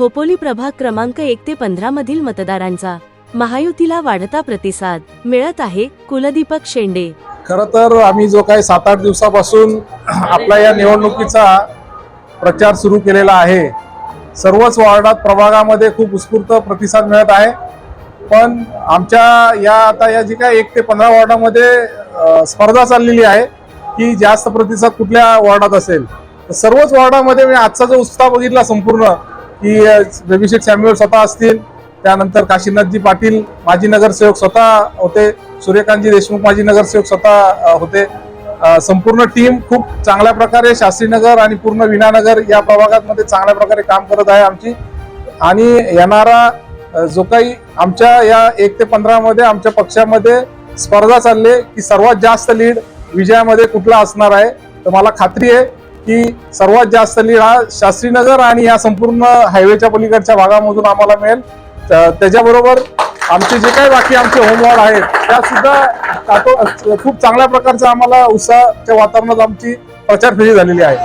खोपोली प्रभाग क्रमांक एक ते पंधरा मधील मतदारांचा. महायुतीला वाढता प्रतिसाद. मिळत आहे कुलदीपक शेंडे. खर तर आम्ही जो काही सात आठ दिवसापासून आपला या निवडणुकीचा प्रचार सुरू केलेला आहे सर्वच वार्डात प्रभागामध्ये खूप उत्स्फूर्त प्रतिसाद मिळत आहे. पण आमच्या या आता या जी काय एक ते पंधरा वॉर्डामध्ये स्पर्धा चाललेली आहे की जास्त प्रतिसाद कुठल्या वॉर्डात असेल. तर सर्वच वॉर्डामध्ये मी आजचा जो उत्साह बघितला संपूर्ण की अ, सॅम्युअल स्वतः असतील त्यानंतर काशीनाथजी पाटील माजी नगरसेवक स्वतः होते सूर्यकांतजी देशमुख माजी नगरसेवक स्वतः होते. संपूर्ण टीम खूप चांगल्या प्रकारे शास्त्रीनगर आणि पूर्ण विनानगर या प्रभागामध्ये चांगल्या प्रकारे काम करत आहे आमची. आणि येणारा जो काही आमच्या या एक ते पंधरामध्ये आमच्या पक्षामध्ये स्पर्धा चालली की सर्वात जास्त लीड विजयामध्ये कुठला असणार आहे तर मला खात्री आहे की सर्वात जास्त लीड हा शास्त्रीनगर आणि या संपूर्ण हायवेच्या पलीकडच्या भागामधून आम्हाला मिळेल. त्याच्याबरोबर आमचे जे काही बाकी आमचे होम वॉर्ड आहेत त्या सुद्धा खूप चांगल्या प्रकारचा आम्हाला उत्साहाच्या वातावरणात आमची प्रचार फेरी झालेली आहे.